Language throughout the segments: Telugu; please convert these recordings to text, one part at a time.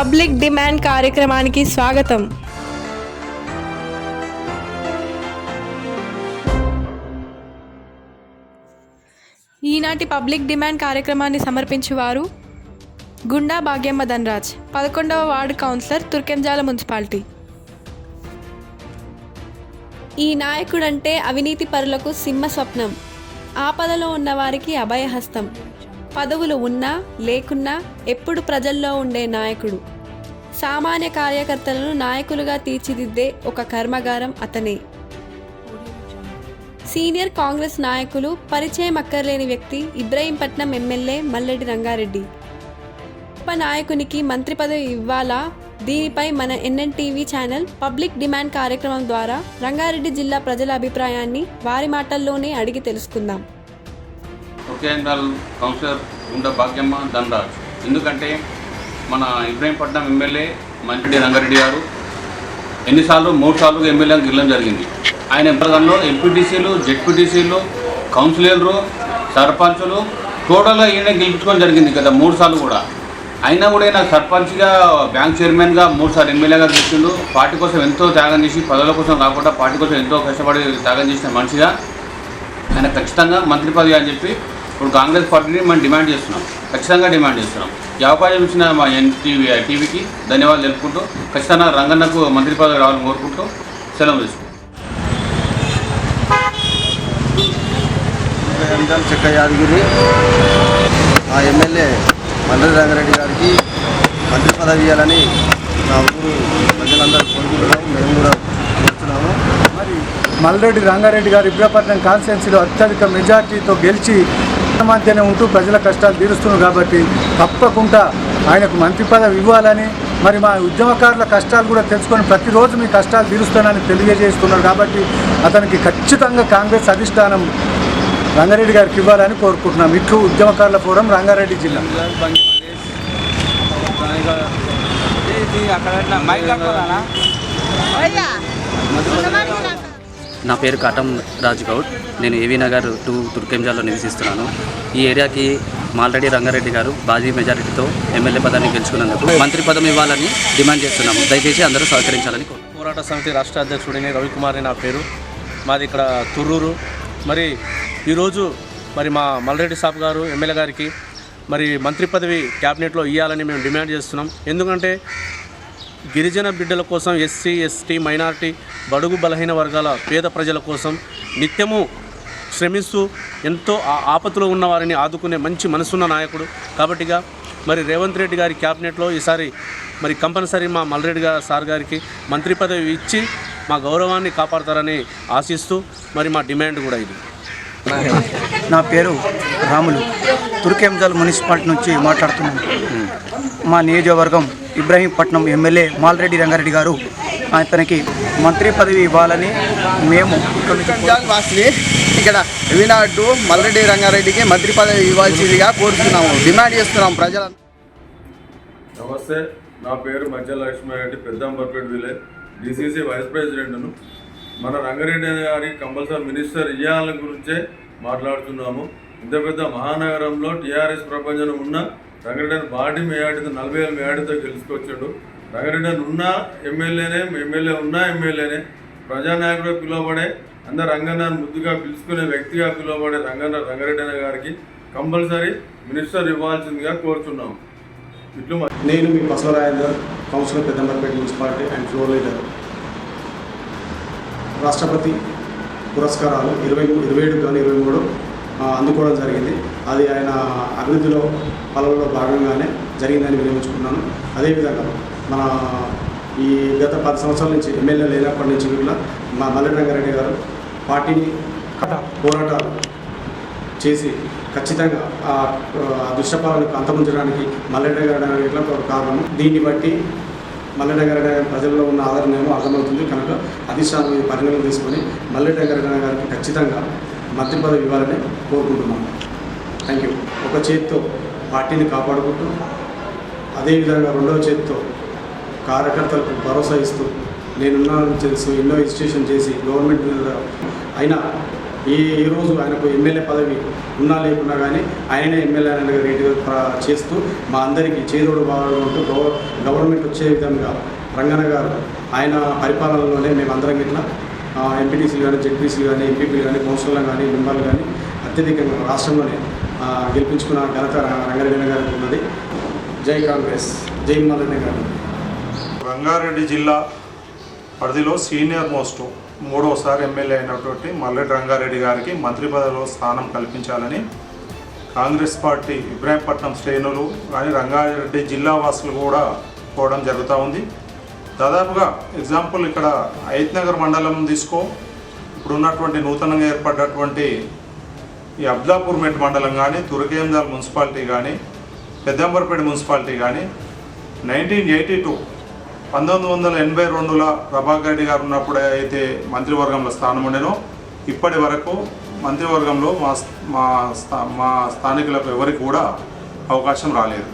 పబ్లిక్ డిమాండ్ కార్యక్రమానికి స్వాగతం. ఈనాటి పబ్లిక్ డిమాండ్ కార్యక్రమాన్ని సమర్పించేవారు గుండా భాగ్యమ్మ ధనరాజ్ పదకొండవ వార్డు కౌన్సిలర్ తుర్కెంజాల మున్సిపాలిటీ. ఈ నాయకుడంటే అవినీతి పరులకు సింహ స్వప్నం ఆపదలో ఉన్నవారికి అభయహస్తం. పదవులు ఉన్నా లేకున్నా ఎప్పుడు ప్రజల్లో ఉండే నాయకుడు. సామాన్య కార్యకర్తలను నాయకులుగా తీర్చిదిద్దే ఒక కర్మగారం అతనే. సీనియర్ కాంగ్రెస్ నాయకులు పరిచయం అక్కర్లేని వ్యక్తి ఇబ్రహీంపట్నం ఎమ్మెల్యే మల్లెడి రంగారెడ్డి. ఉప నాయకునికి మంత్రి పదవి ఇవ్వాలా? దీనిపై మన ఎన్ఎన్టీవీ ఛానల్ పబ్లిక్ డిమాండ్ కార్యక్రమం ద్వారా రంగారెడ్డి జిల్లా ప్రజల అభిప్రాయాన్ని వారి మాటల్లోనే అడిగి తెలుసుకుందాం. ఒకేంద్రాల్ కౌన్సిలర్ గుండ భాగ్యమ్మ ధనరాజ్. ఎందుకంటే మన ఇబ్రాహీంపట్నం ఎమ్మెల్యే మంచిడి రంగారెడ్డి గారు ఎన్నిసార్లు మూడు సార్లు ఎమ్మెల్యేగా గెలడం జరిగింది. ఆయన ఎంపదంలో ఎంపీటీసీలు జెడ్పీటీసీలు కౌన్సిలర్లు సర్పంచులు టోటల్గా ఈయన గెలిపించుకోవడం జరిగింది కదా మూడు సార్లు కూడా. అయినా కూడా ఈయన సర్పంచ్గా బ్యాంక్ చైర్మన్గా మూడు సార్లు ఎమ్మెల్యేగా గెలిచిండు. పార్టీ కోసం ఎంతో త్యాగం చేసి పదవుల కోసం కాకుండా పార్టీ కోసం ఎంతో కష్టపడి త్యాగం చేసిన మనిషిగా ఆయన ఖచ్చితంగా మంత్రి పదవి అని చెప్పి ఇప్పుడు కాంగ్రెస్ పార్టీని మనం డిమాండ్ చేస్తున్నాం. ఖచ్చితంగా డిమాండ్ చేస్తున్నాం. ఈ అవకాశం ఇచ్చిన మా ఎన్టీవీ టీవీకి ధన్యవాదాలు తెలుపుకుంటూ ఖచ్చితంగా రంగన్నకు మంత్రి పదవి రావాలని కోరుకుంటూ సెలవు తీసుకుంటాం చెక్క యాదగిరి. ఆ ఎమ్మెల్యే మండలి రంగారెడ్డి గారికి మంత్రి పదవి ఇవ్వాలని నా ఊరు ప్రజలందరూ కోరుకుంటున్నాం మేము కూడా కోరుతున్నాము. మరి మల్రెడ్డి రంగారెడ్డి గారు ఇబ్రాపట్నం కాన్స్టిట్యున్సీలో అత్యధిక మెజార్టీతో గెలిచి మధ్యనే ఉంటూ ప్రజల కష్టాలు తీరుస్తున్నారు కాబట్టి తప్పకుండా ఆయనకు మంత్రి పదవి ఇవ్వాలని మరి మా ఉద్యమకారుల కష్టాలు కూడా తెలుసుకొని ప్రతిరోజు మీ కష్టాలు తీరుస్తానని తెలియజేస్తున్నారు కాబట్టి అతనికి ఖచ్చితంగా కాంగ్రెస్ అధిష్టానం రంగారెడ్డి గారికి ఇవ్వాలని కోరుకుంటున్నాం. ఇట్లు ఉద్యమకారుల ఫోరం రంగారెడ్డి జిల్లా. నా పేరు కాటం రాజ్ గౌడ్ నేను ఏవీ నగర్ టూ తుర్కెంజాలో నివసిస్తున్నాను. ఈ ఏరియాకి మాల్రెడ్డి రంగారెడ్డి గారు బాజీ మెజారిటీతో ఎమ్మెల్యే పదాన్ని గెలుచుకున్నందుకు మంత్రి పదం ఇవ్వాలని డిమాండ్ చేస్తున్నాము. దయచేసి అందరూ సహకరించాలని పోరాట సమితి రాష్ట్ర అధ్యక్షుడిని రవికుమార్ నా పేరు. మాది ఇక్కడ తుర్రూరు. మరి ఈరోజు మరి మా మల్రెడ్డి సాబ్ గారు ఎమ్మెల్యే గారికి మరి మంత్రి పదవి క్యాబినెట్లో ఇవ్వాలని మేము డిమాండ్ చేస్తున్నాం. ఎందుకంటే గిరిజన బిడ్డల కోసం ఎస్సీ ఎస్టీ మైనారిటీ బడుగు బలహీన వర్గాల పేద ప్రజల కోసం నిత్యము శ్రమిస్తూ ఎంతో ఆ- ఉన్నవారిని ఆదుకునే మంచి మనసున్న నాయకుడు. కాబట్టిగా మరి రేవంత్ రెడ్డి గారి క్యాబినెట్లో ఈసారి మరి కంపల్సరీ మా మల్రెడ్డి గారు సార్ గారికి మంత్రి పదవి ఇచ్చి మా గౌరవాన్ని కాపాడతారని ఆశిస్తూ మరి మా డిమాండ్ కూడా ఇది. నా పేరు రాములు. తుర్కెంజల్ మున్సిపాలిటీ నుంచి మాట్లాడుతున్నాను మా నియోజకవర్గం ఇబ్రహీంపట్నం ఎమ్మెల్యే మాల్రెడ్డి రంగారెడ్డి గారు అతనికి మంత్రి పదవి ఇవ్వాలని మేము వాసిని ఇక్కడ రవినాడు మల్లరెడ్డి రంగారెడ్డికి మంత్రి పదవి ఇవ్వాల్సిందిగా కోరుతున్నాము. డిమాండ్ చేస్తున్నాం ప్రజల నమస్తే నా పేరు మధ్య Lakshmareddy Peddamberpet village DCC vice ప్రెసిడెంట్ను మన రంగారెడ్డి గారికి కంపల్సరీ మినిస్టర్ ఇవ్వాలని గురించే మాట్లాడుతున్నాము. ఇంత పెద్ద మహానగరంలో టీఆర్ఎస్ ప్రపంచం ఉన్న రంగారెడ్డి బాడీ మేయాడితో నలభై వేల మేయాడితో గెలుచుకొచ్చాడు. రంగారెడ్డి ఉన్న ఎమ్మెల్యేనే ఎమ్మెల్యే ఉన్న ఎమ్మెల్యేనే. ప్రజానాయకుడు పిలువబడే అందరు రంగన్న ముద్దుగా పిలుచుకునే వ్యక్తిగా పిలువబడే రంగన్న రంగారెడ్డి గారికి కంపల్సరీ మినిస్టర్ ఇవ్వాల్సిందిగా కోరుతున్నాం ఇట్లు నేను మీ Basavarajender councillor Peddamberpet municipality and floor leader. రాష్ట్రపతి పురస్కారాలు ఇరవై మూడు ఇరవై ఏడు కానీ ఇరవై మూడు. అందుకోవడం జరిగింది. అది ఆయన అభివృద్ధిలో పనులలో భాగంగానే జరిగిందని వినియోగించుకున్నాను. అదేవిధంగా మన ఈ గత పది సంవత్సరాల నుంచి ఎమ్మెల్యే లేనప్పటి నుంచి కూడా మా మల్లె రంగారెడ్డి గారు పార్టీని పోరాటాలు చేసి ఖచ్చితంగా ఆ దుష్టపాలను అంతముంచడానికి మల్లెడ్డ గారి ఇట్లా ఒక కారణం దీన్ని బట్టి మల్లెడ్డ గారి ప్రజల్లో ఉన్న ఆదరణ ఏమో అర్థమవుతుంది. కనుక అధిష్టానం పరిగణన తీసుకొని మల్లెడ్డ గారి గారికి ఖచ్చితంగా మంత్రి పదవి ఇవ్వాలని కోరుకుంటున్నాం. థ్యాంక్ యూ ఒక చేతితో పార్టీని కాపాడుకుంటూ అదేవిధంగా రెండవ చేతితో కార్యకర్తలకు భరోసా ఇస్తూ నేనున్నానని తెలుసు ఎన్నో ఇన్స్టిట్యూషన్ చేసి గవర్నమెంట్ మీద అయినా ఈ ఈరోజు ఆయనకు ఎమ్మెల్యే పదవి ఉన్నా లేకున్నా కానీ ఆయననే ఎమ్మెల్యే అనే రేటుగా చేస్తూ మా అందరికీ చేదోడు బాగుంటూ ఉంటూ గవర్నమెంట్ వచ్చే విధంగా రంగన్న గారు ఆయన పరిపాలనలోనే మేము అందరం ఇట్లా ఎంపీటీసీలు కానీ జెడ్పీసీలు కానీ ఎంపీపీలు కానీ కౌన్సిలర్లు కానీ మెంబర్లు కానీ అత్యధికంగా రాష్ట్రంలోనే గెలిపించుకున్న ఘనత రంగారెడ్డి గారికి ఉన్నది. జై కాంగ్రెస్. జై మల్లన్న గారు. రంగారెడ్డి జిల్లా పరిధిలో సీనియర్ మోస్ట్ మూడోసారి ఎమ్మెల్యే అయినటువంటి మల్లెడ్డి రంగారెడ్డి గారికి మంత్రి పదవిలో స్థానం కల్పించాలని కాంగ్రెస్ పార్టీ ఇబ్రాహీంపట్నం శ్రేణులు కానీ రంగారెడ్డి జిల్లా వాసులు కూడా పోవడం జరుగుతూ ఉంది. దాదాపుగా ఎగ్జాంపుల్ ఇక్కడ నగర్ మండలం తీసుకో. ఇప్పుడు ఉన్నటువంటి నూతనంగా ఏర్పడ్డటువంటి ఈ అబ్దాపూర్ మెట్ మండలం కానీ తురకేందాల్ మున్సిపాలిటీ కానీ పెద్దంబరపేట మున్సిపాలిటీ కానీ నైన్టీన్ ఎయిటీ టూ పంతొమ్మిది వందల ఎనభై రెండులో ప్రభాకర్ రెడ్డి గారు ఉన్నప్పుడు అయితే మంత్రివర్గంలో స్థానం ఉండేనో ఇప్పటి వరకు మంత్రివర్గంలో మా మా స్థా మా స్థానికులకు ఎవరికి కూడా అవకాశం రాలేదు.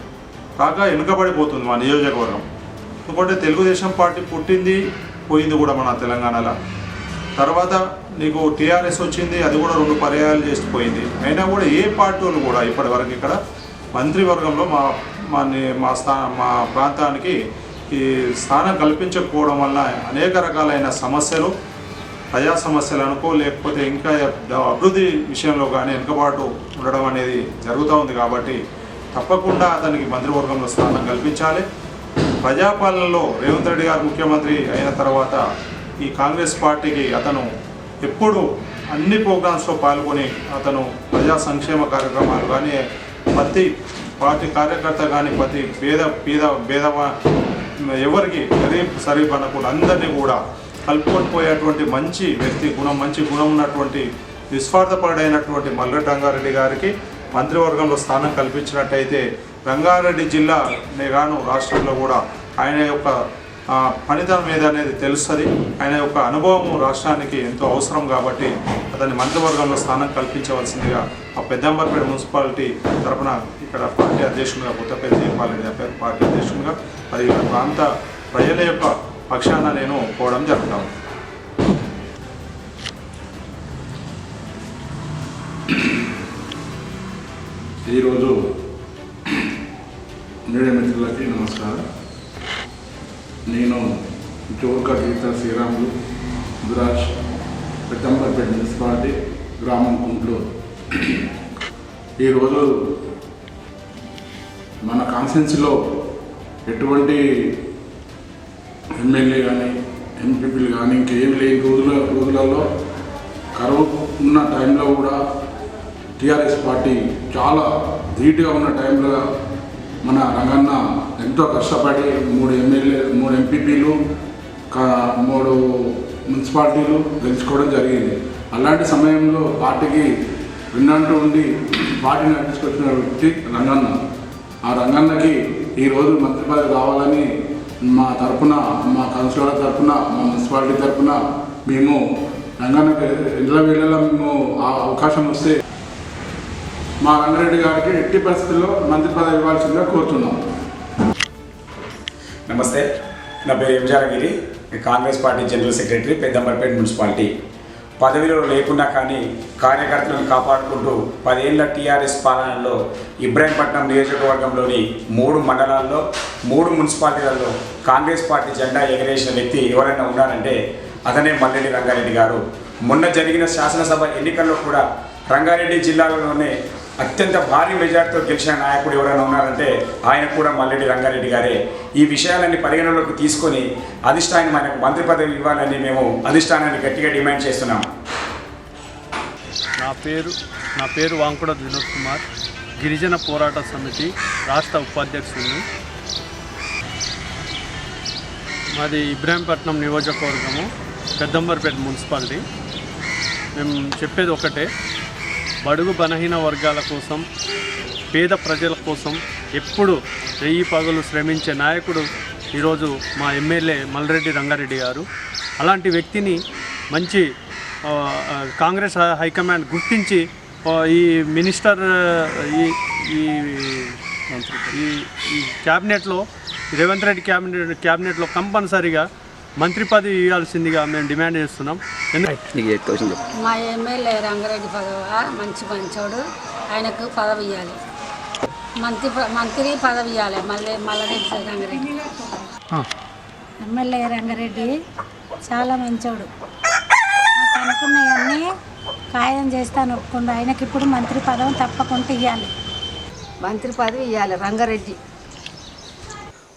కాక వెనుకబడిపోతుంది మా నియోజకవర్గం. ఎందుకంటే తెలుగుదేశం పార్టీ పుట్టింది పోయింది కూడా మన తెలంగాణలో. తర్వాత నీకు టీఆర్ఎస్ వచ్చింది అది కూడా రెండు పర్యాయాలు చేసిపోయింది అయినా కూడా ఏ పార్టీ వాళ్ళు కూడా ఇప్పటి వరకు ఇక్కడ మంత్రివర్గంలో మా మా మా స్థా మా ప్రాంతానికి ఈ స్థానం కల్పించకపోవడం వల్ల అనేక రకాలైన సమస్యలు ప్రజా సమస్యలు అనుకో లేకపోతే ఇంకా అభివృద్ధి విషయంలో కానీ వెనుకబాటు ఉండడం అనేది జరుగుతూ ఉంది కాబట్టి తప్పకుండా అతనికి మంత్రివర్గంలో స్థానం కల్పించాలి. ప్రజాపాలనలో రేవంత్ రెడ్డి గారు ముఖ్యమంత్రి అయిన తర్వాత ఈ కాంగ్రెస్ పార్టీకి అతను ఎప్పుడు అన్ని ప్రోగ్రామ్స్లో పాల్గొని అతను ప్రజా సంక్షేమ కార్యక్రమాలు కానీ ప్రతి పార్టీ కార్యకర్త కానీ ప్రతి పేద పేద భేదవ ఎవరికి గరీబ్ సరీఫ్ అనకుండా అందరినీ కూడా కలుపుకొని పోయేటువంటి మంచి వ్యక్తి గుణం మంచి గుణం ఉన్నటువంటి నిస్వార్థపడైనటువంటి మల్లెడ్డి రంగారెడ్డి గారికి మంత్రివర్గంలో స్థానం కల్పించినట్టయితే రంగారెడ్డి జిల్లా గాను రాష్ట్రంలో కూడా ఆయన యొక్క పనితనం ఏదనేది అనేది తెలుస్తుంది. ఆయన యొక్క అనుభవము రాష్ట్రానికి ఎంతో అవసరం కాబట్టి అతని మంత్రివర్గంలో స్థానం కల్పించవలసిందిగా ఆ పెద్దంబర్పేట మున్సిపాలిటీ తరపున ఇక్కడ పార్టీ అధ్యక్షునిగా కొత్తపల్లి జయపాలని చెప్పారు పార్టీ అధ్యక్షునిగా అది ప్రాంత ప్రజల యొక్క పక్షాన నేను పోవడం జరుగుతాను ఈరోజు మీడియా మిత్రులకి నమస్కారం. నేను జోర్క గీత శ్రీరాములు గురాజ్ పెద్దంబర్పేట మున్సిపాలిటీ గ్రామం కుంట్లో ఈరోజు మన కాన్సెన్స్లో ఎటువంటి ఎమ్మెల్యే కానీ ఎంపీపీలు కానీ ఇంకేం లేని రోజుల రోజులలో కరువు ఉన్న టైంలో కూడా టీఆర్ఎస్ పార్టీ చాలా ధీటుగా ఉన్న టైంలో మన రంగన్న ఎంతో కష్టపడి మూడు ఎమ్మెల్యే మూడు ఎంపీపీలు కా- మూడు మున్సిపాలిటీలు గెలుచుకోవడం జరిగింది. అలాంటి సమయంలో పార్టీకి విన్నంటూ ఉండి పార్టీని నడిపించుకొచ్చిన వ్యక్తి రంగన్న. ఆ రంగన్నకి ఈరోజు మంత్రి పదవి కావాలని మా తరపున మా కౌన్సిలర్ తరపున మా మున్సిపాలిటీ తరపున మేము రంగన్నకి ఇళ్ళ వేళలా మేము ఆ అవకాశం వస్తే మా రంగారెడ్డి గారికి ఎట్టి పరిస్థితుల్లో మంత్రి పదవి ఇవ్వాల్సిందిగా కోరుతున్నాం. నమస్తే. నా పేరు Enjaragiri Congress party general secretary Peddamberpet municipality. పదవిలో లేకున్నా కానీ కార్యకర్తలను కాపాడుకుంటూ పదేళ్ళ టీఆర్ఎస్ పాలనలో ఇబ్రాహీంపట్నం నియోజకవర్గంలోని మూడు మండలాల్లో మూడు మున్సిపాలిటీలలో కాంగ్రెస్ పార్టీ జెండా ఎగరేసిన వ్యక్తి ఎవరైనా ఉన్నారంటే అతనే మల్లెడ్డి రంగారెడ్డి గారు. మొన్న జరిగిన శాసనసభ ఎన్నికల్లో కూడా రంగారెడ్డి జిల్లాలోనే అత్యంత భారీ మెజార్టీతో గెలిచిన నాయకుడు ఎవరైనా ఉన్నారంటే ఆయన కూడా మల్లెడ్డి రంగారెడ్డి గారే. ఈ విషయాలన్నీ పరిగణలోకి తీసుకొని అధిష్టానం మనకు మంత్రి పదవి ఇవ్వాలని మేము అధిష్టానాన్ని గట్టిగా డిమాండ్ చేస్తున్నాం. నా పేరు నా పేరు వాంకుడ వినోద్ కుమార్. గిరిజన పోరాట సమితి రాష్ట్ర ఉపాధ్యక్షుడిని మాది ఇబ్రాహీంపట్నం నియోజకవర్గము పెద్దంబర్పేట మున్సిపాలిటీ. మేము చెప్పేది ఒకటే బడుగు బలహీన వర్గాల కోసం పేద ప్రజల కోసం ఎప్పుడు వెయ్యి పగలు శ్రమించే నాయకుడు ఈరోజు మా ఎమ్మెల్యే మల్రెడ్డి రంగారెడ్డి గారు. అలాంటి వ్యక్తిని మంచి కాంగ్రెస్ హైకమాండ్ గుర్తించి ఈ మినిస్టర్ ఈ ఈ ఈ ఈ క్యాబినెట్లో రేవంత్ రెడ్డి క్యాబినెట్ క్యాబినెట్లో కంపల్సరీగా మంత్రి పదవి ఇవ్వాల్సిందిగా మేము డిమాండ్ చేస్తున్నాం. మా ఎమ్మెల్యే రంగారెడ్డి పదవ? మంచి మంచోడు. ఆయనకు పదవి ఇవ్వాలి. మంత్రి మంత్రి పదవి ఇవ్వాలి. మళ్ళీ మల్లరెడ్డి రంగారెడ్డి. ఎమ్మెల్యే రంగారెడ్డి చాలా మంచోడు. నాకు అనుకున్నవన్నీ ఖాయం చేస్తాను ఒప్పుకుండా ఆయనకి ఇప్పుడు మంత్రి పదవి తప్పకుండా ఇవ్వాలి. మంత్రి పదవి ఇవ్వాలి రంగారెడ్డి.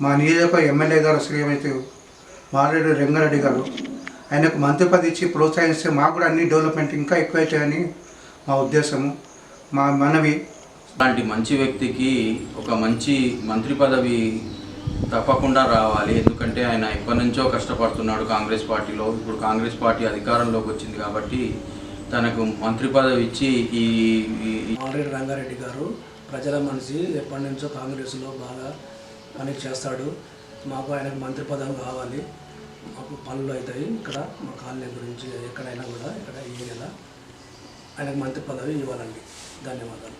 మా నియోజక ఎమ్మెల్యే గారు శ్రీమతి మారెడ్డి రంగారెడ్డి గారు. ఆయనకు మంత్రి పదవి ఇచ్చి ప్రోత్సహిస్తే మాకు కూడా అన్ని డెవలప్మెంట్ ఇంకా ఎక్కువైతాయని మా ఉద్దేశము. మా మనవి. అలాంటి మంచి వ్యక్తికి ఒక మంచి మంత్రి పదవి తప్పకుండా రావాలి. ఎందుకంటే ఆయన ఎప్పటి నుంచో కష్టపడుతున్నాడు కాంగ్రెస్ పార్టీలో. ఇప్పుడు కాంగ్రెస్ పార్టీ అధికారంలోకి వచ్చింది కాబట్టి తనకు మంత్రి పదవి ఇచ్చి ఈ ఈ- ఆల్రెడీ రంగారెడ్డి గారు ప్రజల మనిషి ఎప్పటి నుంచో కాంగ్రెస్లో బాగా పని చేస్తాడు. మాకు ఆయనకు మంత్రి పదవి కావాలి. మాకు పనులు అవుతాయి. ఇక్కడ మా కాలనీ గురించి ఎక్కడైనా కూడా ఇక్కడ ఈ నెల ఆయనకు మంత్రి పదవి ఇవ్వాలండి. ధన్యవాదాలు.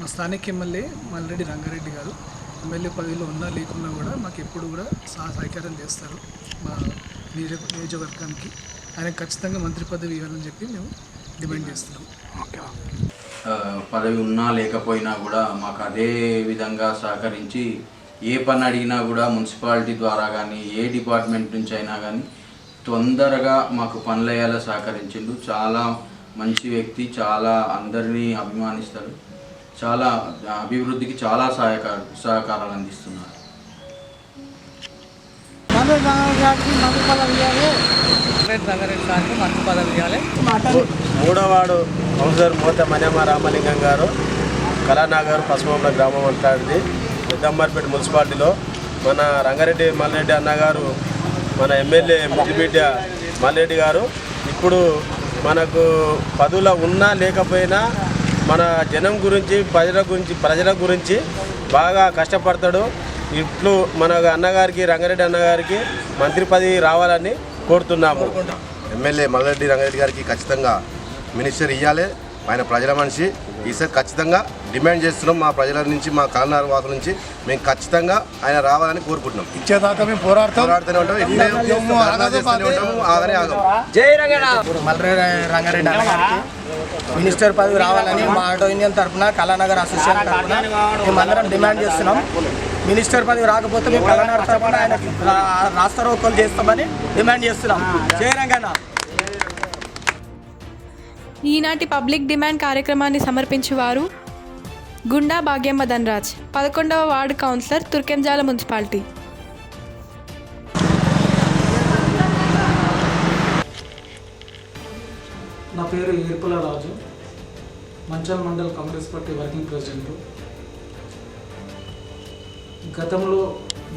మా స్థానిక ఎమ్మెల్యే మల్రెడ్డి రంగారెడ్డి గారు ఎమ్మెల్యే పదవిలో ఉన్నా లేకున్నా కూడా మాకు ఎప్పుడు కూడా సహా సహకారం చేస్తారు మా నియోజక నియోజకవర్గానికి. ఆయనకు ఖచ్చితంగా మంత్రి పదవి ఇవ్వాలని చెప్పి మేము డిమాండ్ చేస్తున్నాం. పదవి ఉన్నా లేకపోయినా కూడా మాకు అదే విధంగా సహకరించి ఏ పని అడిగినా కూడా మున్సిపాలిటీ ద్వారా కానీ ఏ డిపార్ట్మెంట్ నుంచి అయినా కానీ తొందరగా మాకు పనులు అయ్యేలా సహకరించిండు. చాలా మంచి వ్యక్తి చాలా అందరినీ అభిమానిస్తాడు. చాలా అభివృద్ధికి చాలా సహాయక సహకారాలు అందిస్తున్నారు. రంగారెడ్డి సార్కి మంత్రి పదవి ఇవ్వాలి. మూడో వార్డు కౌన్సిలర్ మోత మనేమ రామలింగం గారు. కళానగర్ పశ్చిమంల గ్రామం అంటాడిది పెద్దంబర్పేట మున్సిపాలిటీలో మన రంగారెడ్డి మల్లారెడ్డి అన్నగారు మన ఎమ్మెల్యే ముద్దిబిడ్డ మల్లెడ్డి గారు ఇప్పుడు మనకు పదుల ఉన్నా లేకపోయినా మన జనం గురించి ప్రజల గురించి ప్రజల గురించి బాగా కష్టపడతాడు. ఇట్లు మన అన్నగారికి రంగారెడ్డి అన్నగారికి మంత్రి పదవి రావాలని కోరుతున్నాము. ఎమ్మెల్యే మల్లారెడ్డి రంగారెడ్డి గారికి ఖచ్చితంగా మినిస్టర్ ఇవ్వాలి ఆయన ప్రజల మనిషి. ఈసారి ఖచ్చితంగా డిమాండ్ చేస్తున్నాం మా ప్రజల నుంచి మా కాలనార వాసుల నుంచి. మేము ఖచ్చితంగా ఆయన రావాలని కోరుకుంటున్నాం. ఇచ్చేదాకా మేము పోరాడతాం. పోరాడుతూనే ఉంటాం. ఉంటాము. ఆగనే ఆగం రంగారెడ్డి మినిస్టర్ పదవి రావాలని మా ఆటో యూనియన్ తరఫున కళానగర్ అసోసియేషన్ తరఫున మేమందరం డిమాండ్ చేస్తున్నాం. మినిస్టర్ పదవి రాకపోతే మేము కళానగర్ తరఫున ఆయన రాష్ట్ర రోకోలు చేస్తామని డిమాండ్ చేస్తున్నాం. జై రంగన్న ఈనాటి పబ్లిక్ డిమాండ్ కార్యక్రమాన్ని సమర్పించేవారు గుండా భాగ్యమ్మ ధనరాజ్ పదకొండవ వార్డు కౌన్సిలర్ తుర్కెంజాల మున్సిపాలిటీ. నా పేరు Eerpula Raju Manchala mandal Congress party working president. గతంలో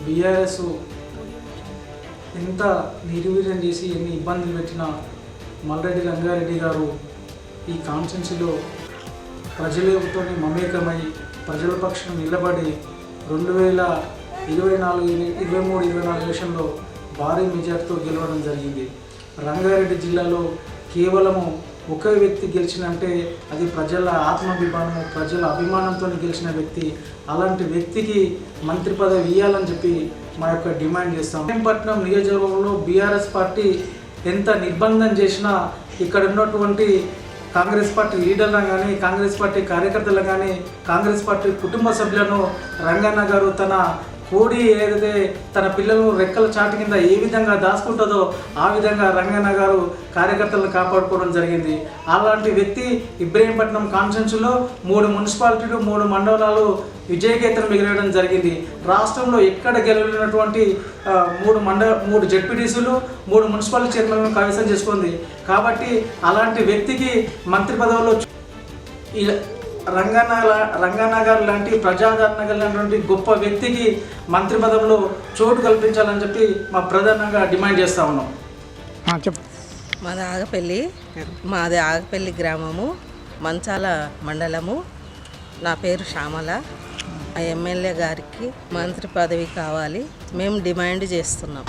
బీఆర్ఎస్ ఎంత నిర్వీర్యం చేసి ఎన్ని ఇబ్బందులు పెట్టిన మల్రెడ్డి రంగారెడ్డి గారు ఈ కాన్స్టెన్సీలో ప్రజలతో మమేకమై ప్రజల పక్షం నిలబడి రెండు వేల ఇరవై నాలుగు ఇరవై మూడు ఇరవై నాలుగు ఎలక్షన్లో భారీ మెజార్టీతో గెలవడం జరిగింది. రంగారెడ్డి జిల్లాలో కేవలము ఒకే వ్యక్తి గెలిచినంటే అది ప్రజల ఆత్మాభిమానము ప్రజల అభిమానంతో గెలిచిన వ్యక్తి అలాంటి వ్యక్తికి మంత్రి పదవి ఇవ్వాలని చెప్పి మా యొక్క డిమాండ్ చేస్తాం. విశాఖపట్నం నియోజకవర్గంలో బీఆర్ఎస్ పార్టీ ఎంత నిర్బంధం చేసినా ఇక్కడ ఉన్నటువంటి కాంగ్రెస్ పార్టీ లీడర్లను కానీ కాంగ్రెస్ పార్టీ కార్యకర్తలను కానీ కాంగ్రెస్ పార్టీ కుటుంబ సభ్యులను రంగన్న గారు తన కోడి ఏదైతే తన పిల్లలను రెక్కల చాటు కింద ఏ విధంగా దాచుకుంటుందో ఆ విధంగా రంగన్న గారు కార్యకర్తలను కాపాడుకోవడం జరిగింది. అలాంటి వ్యక్తి ఇబ్రహీంపట్నం కాన్స్టిట్యూన్సీలో మూడు మున్సిపాలిటీలు మూడు మండలాలు విజయకేతనం మిగిలడం జరిగింది. రాష్ట్రంలో ఎక్కడ గెలవలేనటువంటి మూడు మండ మూడు జడ్పీటీసీలు మూడు మున్సిపాలిటీ చైర్మన్లను కైవసం చేసుకుంది. కాబట్టి అలాంటి వ్యక్తికి మంత్రి పదవిలో ఈ రంగన్న రంగన్న గారు లాంటి ప్రజాదరణ కలిగినటువంటి గొప్ప వ్యక్తికి మంత్రి పదవిలో చోటు కల్పించాలని చెప్పి మా ప్రధానంగా డిమాండ్ చేస్తా ఉన్నాం. చెప్పు. మాది ఆగపల్లి మాది ఆగపల్లి గ్రామము మంచాల మండలము. నా పేరు శ్యామల. ఆ ఎమ్మెల్యే గారికి మంత్రి పదవి కావాలి. మేము డిమాండ్ చేస్తున్నాం.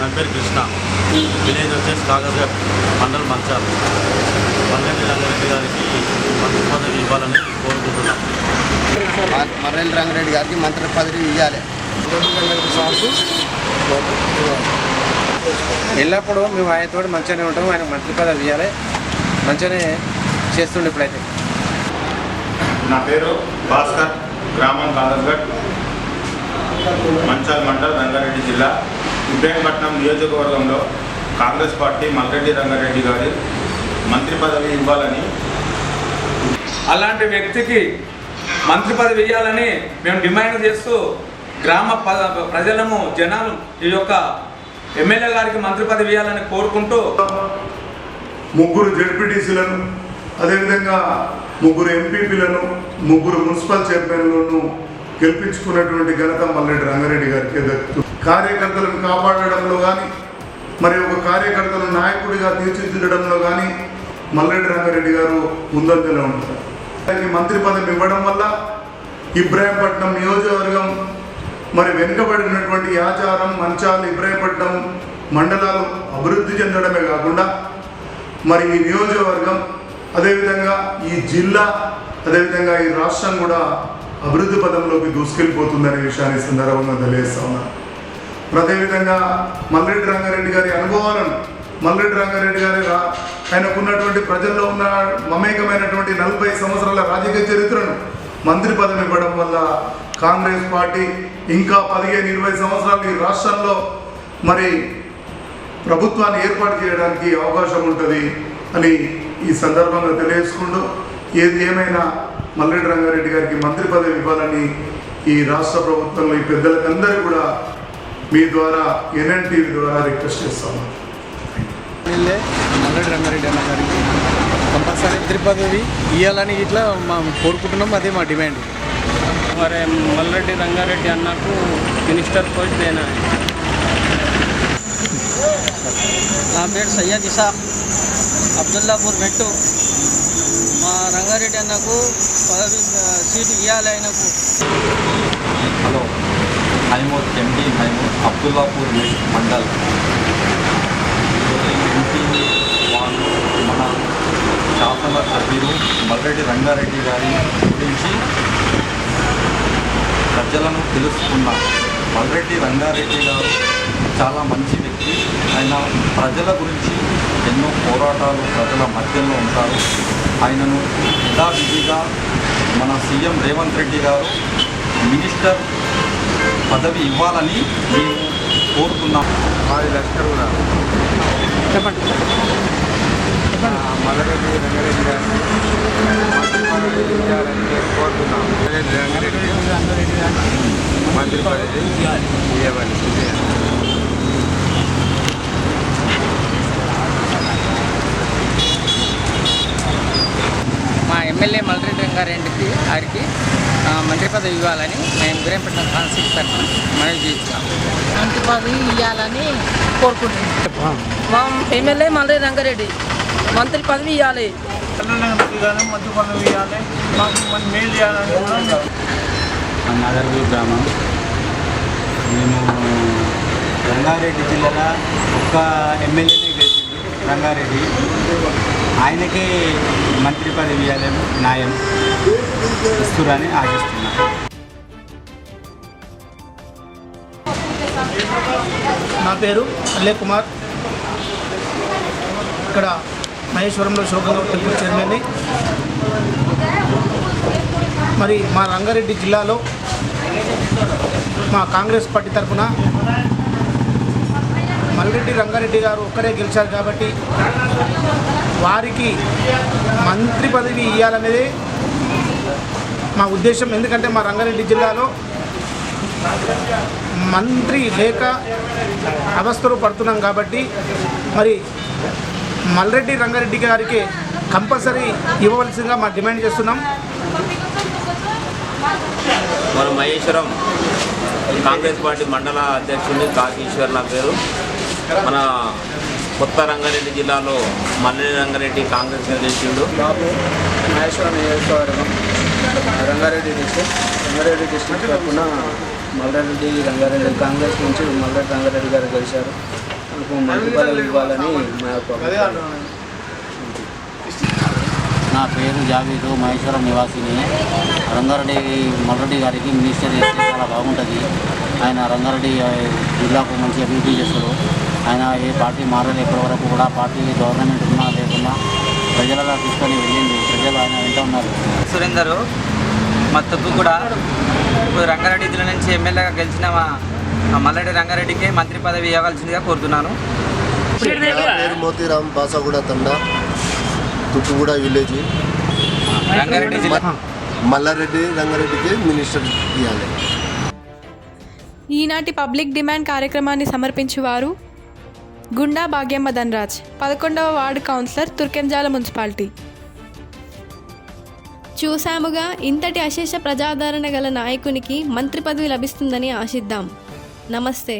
నా పేరు కృష్ణ. విలేజ్ వచ్చేసి కాగజ్గర్ మండల్ మంచాలు. మల్లెడ్డి రంగారెడ్డి గారికి మంత్రి పదవి ఇవ్వాలని కోరుకుంటున్నాం. మర్రెల్లి రంగారెడ్డి గారికి మంత్రి పదవి ఇవ్వాలి ఎల్లప్పుడూ మేము ఆయనతో మంచిగానే ఉంటాం ఆయన మంత్రి పదవి ఇవ్వాలి మంచిగానే చేస్తుండే ఇప్పుడైతే. నా పేరు భాస్కర్ గ్రామం కాదర్గఢ్ మంచాల్ మండల్ రంగారెడ్డి జిల్లా. ఇబ్రాహీంపట్నం నియోజకవర్గంలో కాంగ్రెస్ పార్టీ మల్రెడ్డి రంగారెడ్డి గారి మంత్రి పదవి ఇవ్వాలని అలాంటి వ్యక్తికి మంత్రి పదవి ఇవ్వాలని మేము డిమాండ్ చేస్తూ గ్రామ ప్రజలము జనాలు ఈ యొక్క ఎమ్మెల్యే గారికి మంత్రి పదవి ఇవ్వాలని కోరుకుంటూ ముగ్గురు జడ్పీటీసీలను అదేవిధంగా ముగ్గురు ఎంపీపీలను ముగ్గురు మున్సిపల్ చైర్మన్లను గెలిపించుకున్నటువంటి ఘనత మల్లెడ్డి రంగారెడ్డి గారికి దక్కుతుంది కార్యకర్తలను కాపాడడంలో కానీ మరి ఒక కార్యకర్తను నాయకుడిగా తీర్చిదిద్దడంలో కానీ మల్లెడ్డి రంగారెడ్డి గారు ముందంజలో ఉంటారు. మంత్రి పదవి ఇవ్వడం వల్ల ఇబ్రాహీంపట్నం నియోజకవర్గం మరి వెనుకబడినటువంటి ఆచారం మంచాలు ఇబ్రాహీంపట్నం మండలాలు అభివృద్ధి చెందడమే కాకుండా మరి ఈ నియోజకవర్గం అదేవిధంగా ఈ జిల్లా అదేవిధంగా ఈ రాష్ట్రం కూడా అభివృద్ధి పదంలోకి దూసుకెళ్ళిపోతుందనే విషయాన్ని సందర్భంగా తెలియజేస్తా ఉన్నాను అదేవిధంగా మల్లెడ్డి రంగారెడ్డి గారి అనుభవాలను మల్లెడ్డి రంగారెడ్డి గారి ఆయనకున్నటువంటి ప్రజల్లో ఉన్న మమేకమైనటువంటి నలభై సంవత్సరాల రాజకీయ చరిత్రను మంత్రి పదవి ఇవ్వడం వల్ల కాంగ్రెస్ పార్టీ ఇంకా పదిహేను ఇరవై సంవత్సరాలు ఈ రాష్ట్రంలో మరి ప్రభుత్వాన్ని ఏర్పాటు చేయడానికి అవకాశం ఉంటుంది అని ఈ సందర్భంగా తెలియజేసుకుంటూ ఏది ఏమైనా మల్లెడ్డి రంగారెడ్డి గారికి మంత్రి పదవి ఇవ్వాలని ఈ రాష్ట్ర ప్రభుత్వంలో ఈ పెద్దలకందరూ కూడా మీ ద్వారా ఎన్ఎన్టీవీ ద్వారా రిక్వెస్ట్ చేస్తాను ఎమ్మెల్యే మల్లెడ్డి రంగారెడ్డి అన్న గారికి కంపల్సరీ మంత్రి పదవి ఇవ్వాలని ఇట్లా మేము కోరుకుంటున్నాం అదే మా డిమాండ్. మరి మల్రెడ్డి రంగారెడ్డి అన్నకు మినిస్టర్ పోస్ట్ దేనా? నా పేరు సయ్యద్ ఇసాక్ అబ్దుల్లాపూర్ మెట్టు. మా రంగారెడ్డి అన్నకు పదవి సీటు ఇవ్వాలి ఆయనకు. Hello Haimur MD Haimur Abdullapur mandal. శాసన సభ్యులు మల్రెడ్డి రంగారెడ్డి గారి గురించి ప్రజలను తెలుసుకున్న మల్రెడ్డి రంగారెడ్డి గారు చాలా మంచి వ్యక్తి. ఆయన ప్రజల గురించి ఎన్నో పోరాటాలు ప్రజల మధ్యలో ఉంటారు. ఆయనను యథావిధిగా మన సీఎం రేవంత్ రెడ్డి గారు మినిస్టర్ పదవి ఇవ్వాలని మేము కోరుతున్నాం. మాది లష్కర్ కూడా చెప్పండి. మల్లరెడ్డి రంగారెడ్డి గారిని మంత్రి పదవి ఇవ్వాలని కోరుతున్నాం మల్లరెడ్డి రంగారెడ్డి మంత్రి పదవి ఇవ్వమని మా ఎమ్మెల్యే మల్రెడ్డి రంగారెడ్డికి గారికి ఆ, మంత్రి పదవి ఇవ్వాలని మేము గురేపట్నం కాన్స్టిట్యూట్ తరఫున మనవి చేస్తాం మంత్రి పదవి ఇవ్వాలని కోరుకుంటున్నాం. మా ఎమ్మెల్యే మల్రెడ్డి రంగారెడ్డి మంత్రి పదవి ఇవ్వాలి మంత్రి పదవి ఇవ్వాలి మాకు మేలు చేయాలని నాగర్గూర్ గ్రామం. మేము రంగారెడ్డి జిల్లాలో ఒక్క ఎమ్మెల్యేనే గెలిచింది రంగారెడ్డి. ఆయనకే మంత్రి పదవి ఇవ్వాలని న్యాయం ఇస్తురని ఆశిస్తున్నాను నా పేరు అల్లే కుమార్ ఇక్కడ మహేశ్వరంలో శోభనగర్ టెంపుల్ చైర్మన్ని. మరి మా రంగారెడ్డి జిల్లాలో మా కాంగ్రెస్ పార్టీ తరఫున మల్రెడ్డి రంగారెడ్డి గారు ఒక్కరే గెలిచారు కాబట్టి వారికి మంత్రి పదవి ఇవ్వాలనేది మా ఉద్దేశం. ఎందుకంటే మా రంగారెడ్డి జిల్లాలో మంత్రి లేక అవస్థలు పడుతున్నాం కాబట్టి మరి మల్రెడ్డి రంగారెడ్డి గారికి కంపల్సరీ ఇవ్వవలసిందిగా మా డిమాండ్ చేస్తున్నాం. మన మహేశ్వరం కాంగ్రెస్ పార్టీ మండల అధ్యక్షుడిని కాకీశ్వర్ నా పేరు. మన కొత్త రంగారెడ్డి జిల్లాలో మల్లెడి రంగారెడ్డి కాంగ్రెస్ బాబు మహేశ్వరం నియోజకవర్గం రంగారెడ్డి డిస్ట్రిక్ట్ రంగారెడ్డి డిస్ట్రిక్ట్ తరఫున మల్లారెడ్డి రంగారెడ్డి కాంగ్రెస్ నుంచి మల్లారెడ్డి రంగారెడ్డి గారు గెలిచారు. పదవి ఇవ్వాలని మా. నా పేరు జావీదు మహేశ్వరం నివాసిని. రంగారెడ్డి మల్రెడ్డి గారికి మినిస్టర్ చేస్తే చాలా బాగుంటుంది. ఆయన రంగారెడ్డి జిల్లాకు మంచి అభివృద్ధి చేస్తారు ఆయన ఏ పార్టీ మారలేదు ఇప్పటి వరకు కూడా. పార్టీ గవర్నమెంట్ ఉన్నా లేకున్నా ప్రజలలో తీసుకొని వెళ్ళింది. ప్రజలు ఆయన వెంట ఉన్నారు. సురేందర్ మద్దతు కూడా ఇప్పుడు రంగారెడ్డి జిల్లా నుంచి ఎమ్మెల్యేగా గెలిచిన మా మా మల్లెడ్డి రంగారెడ్డికి మంత్రి పదవి ఇవ్వవలసిందిగా కోరుతున్నాను. పేరు మోతీరామ్ బాసాగూడ తండ తుక్కుగూడ విలేజ్. రంగారెడ్డి జిల్లా. మల్లారెడ్డి రంగారెడ్డికి మినిస్టర్ ఇవ్వాలి. ఈనాటి పబ్లిక్ డిమాండ్ కార్యక్రమాన్ని సమర్పించువారు గుండా భాగ్యమ్మ ధనరాజ్ పదకొండవ వార్డు కౌన్సిలర్ తుర్కెంజాల మున్సిపాలిటీ. చూశాముగా ఇంతటి అశేష ప్రజాదరణ గల నాయకునికి మంత్రి పదవి లభిస్తుందని ఆశిద్దాం. నమస్తే